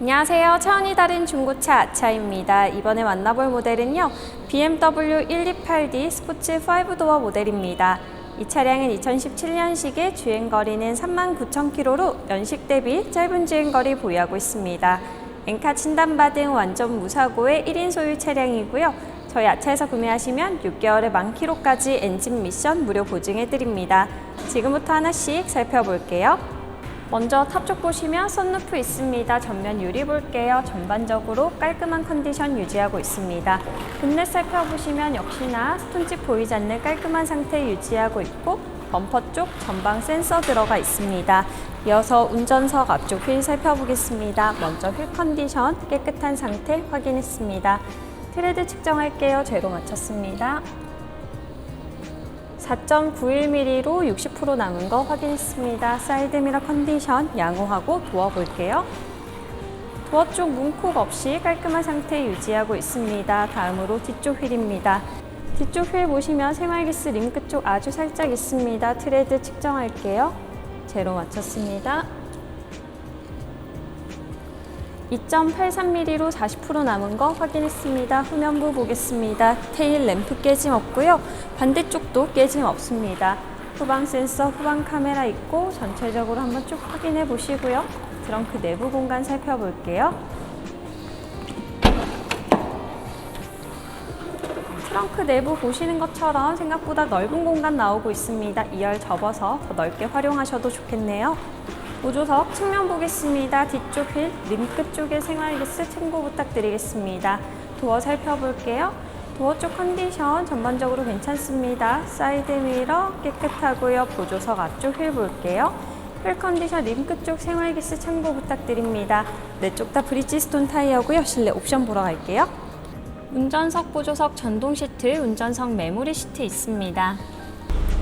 안녕하세요. 차원이 다른 중고차 아차입니다. 이번에 만나볼 모델은요. BMW 128D 스포츠 5도어 모델입니다. 이 차량은 2017년식에 주행거리는 39,000km로 연식 대비 짧은 주행거리 보유하고 있습니다. 엔카 진단받은 완전 무사고의 1인 소유 차량이고요. 저희 아차에서 구매하시면 6개월의 만 킬로까지 엔진 미션 무료 보증해드립니다. 지금부터 하나씩 살펴볼게요. 먼저 탑 쪽 보시면 썬루프 있습니다. 전면 유리 볼게요. 전반적으로 깔끔한 컨디션 유지하고 있습니다. 본넷 살펴보시면 역시나 스톤칩 보이지 않는 깔끔한 상태 유지하고 있고 범퍼 쪽 전방 센서 들어가 있습니다. 이어서 운전석 앞쪽 휠 살펴보겠습니다. 먼저 휠 컨디션 깨끗한 상태 확인했습니다. 트레드 측정할게요. 제로 맞췄습니다. 4.91mm로 60% 남은 거 확인했습니다. 사이드미러 컨디션 양호하고 도어 볼게요. 도어 쪽 문콕 없이 깔끔한 상태 유지하고 있습니다. 다음으로 뒤쪽 휠입니다. 뒤쪽 휠 보시면 새말기스 링크 쪽 아주 살짝 있습니다. 트레드 측정할게요. 제로 맞췄습니다. 2.83mm로 40% 남은 거 확인했습니다. 후면부 보겠습니다. 테일 램프 깨짐 없고요. 반대쪽도 깨짐 없습니다. 후방 센서, 후방 카메라 있고 전체적으로 한번 쭉 확인해 보시고요. 트렁크 내부 공간 살펴볼게요. 트렁크 내부 보시는 것처럼 생각보다 넓은 공간 나오고 있습니다. 2열 접어서 더 넓게 활용하셔도 좋겠네요. 보조석 측면 보겠습니다. 뒤쪽 휠, 림끝 쪽에 생활기스 참고 부탁드리겠습니다. 도어 살펴볼게요. 도어 쪽 컨디션 전반적으로 괜찮습니다. 사이드 미러 깨끗하고요. 보조석 앞쪽 휠 볼게요. 휠 컨디션 림끝 쪽 생활기스 참고 부탁드립니다. 네 쪽 다 브리지스톤 타이어고요. 실내 옵션 보러 갈게요. 운전석 보조석 전동 시트, 운전석 메모리 시트 있습니다.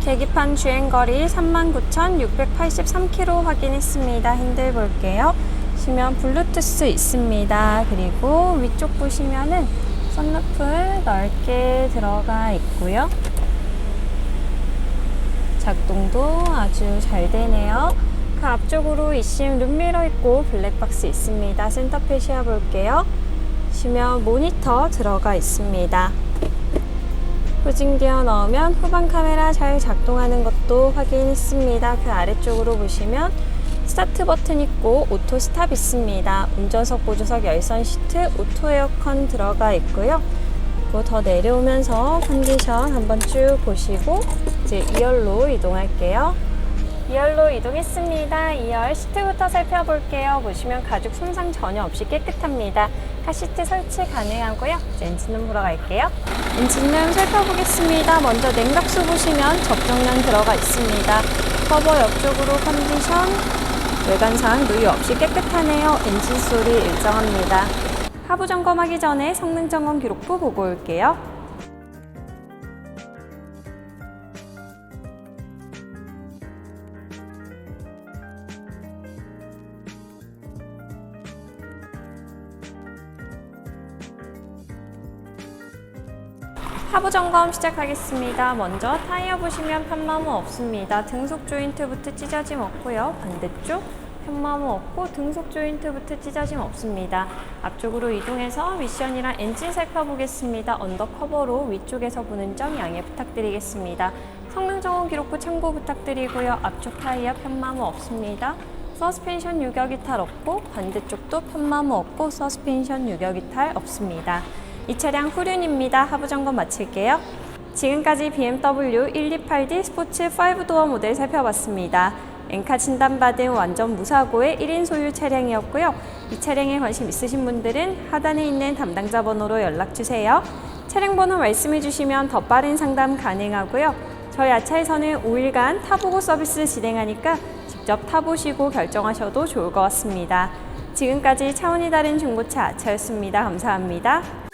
계기판 주행거리 39,683km 확인했습니다. 핸들 볼게요. 보시면 블루투스 있습니다. 그리고 위쪽 보시면은 썬루프 넓게 들어가 있고요. 작동도 아주 잘 되네요. 그 앞쪽으로 이심 룸미러 있고 블랙박스 있습니다. 센터페 시야 볼게요. 보시면 모니터 들어가 있습니다. 후징기어 넣으면 후방 카메라 잘 작동하는 것도 확인했습니다. 그 아래쪽으로 보시면 스타트 버튼 있고 오토 스탑 있습니다. 운전석 보조석 열선 시트 오토 에어컨 들어가 있고요. 그리고 더 내려오면서 컨디션 한번 쭉 보시고 이제 2열로 이동할게요. 2열로 이동했습니다. 2열 시트부터 살펴볼게요. 보시면 가죽 손상 전혀 없이 깨끗합니다. 카시트 설치 가능하고요. 이제 엔진룸 보러 갈게요. 엔진룸 살펴보겠습니다. 먼저 냉각수 보시면 접정면 들어가 있습니다. 커버 옆쪽으로 컨디션 외관상 누유 없이 깨끗하네요. 엔진 소리 일정합니다. 하부 점검하기 전에 성능 점검 기록부 보고 올게요. 하부 점검 시작하겠습니다. 먼저 타이어 보시면 편마모 없습니다. 등속 조인트부터 찢어짐 없고요. 반대쪽 편마모 없고 등속 조인트부터 찢어짐 없습니다. 앞쪽으로 이동해서 미션이랑 엔진 살펴보겠습니다. 언더커버로 위쪽에서 보는 점 양해 부탁드리겠습니다. 성능 점검 기록부 참고 부탁드리고요. 앞쪽 타이어 편마모 없습니다. 서스펜션 유격 이탈 없고 반대쪽도 편마모 없고 서스펜션 유격 이탈 없습니다. 이 차량 후륜입니다. 하부 점검 마칠게요. 지금까지 BMW 128D 스포츠 5도어 모델 살펴봤습니다. 엔카 진단받은 완전 무사고의 1인 소유 차량이었고요. 이 차량에 관심 있으신 분들은 하단에 있는 담당자 번호로 연락주세요. 차량 번호 말씀해 주시면 더 빠른 상담 가능하고요. 저희 아차에서는 5일간 타보고 서비스 진행하니까 직접 타보시고 결정하셔도 좋을 것 같습니다. 지금까지 차원이 다른 중고차 아차였습니다. 감사합니다.